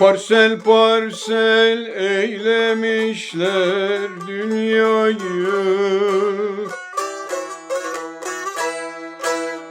Parsel parsel eylemişler dünyayı.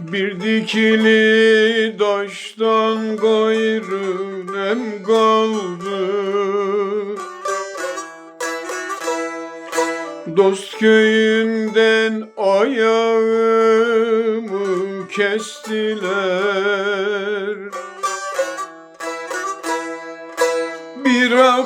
Bir dikili taştan gayrı nem kaldı. Dost köyünden ayağımı kestiler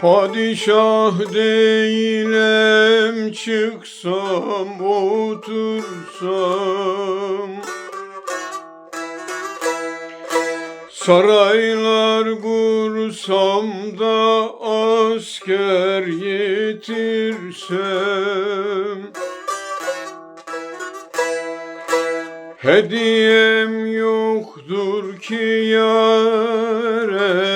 Padişah değilim çıksam otursam. Saraylar kursam da asker yetirsem. Hediyem yoktur ki yare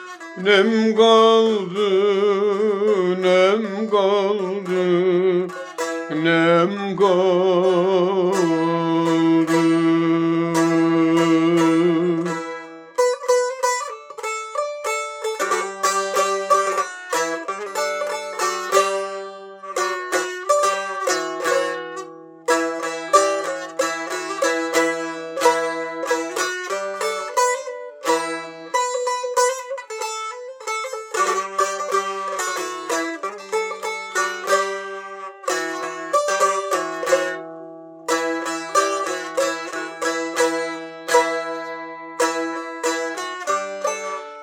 nem kaldı, nem kaldı, nem kaldı.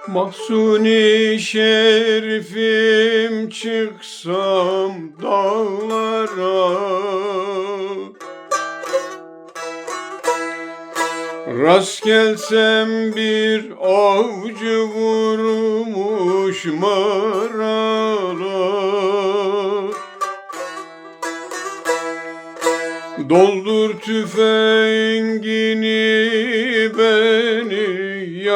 Mahsuni şerifim çıksam dağlara. Rast gelsem bir avcı vurmuş maralar Doldur tüfengini beni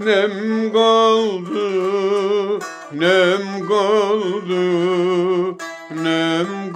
nem kaldı, nem kaldı, nem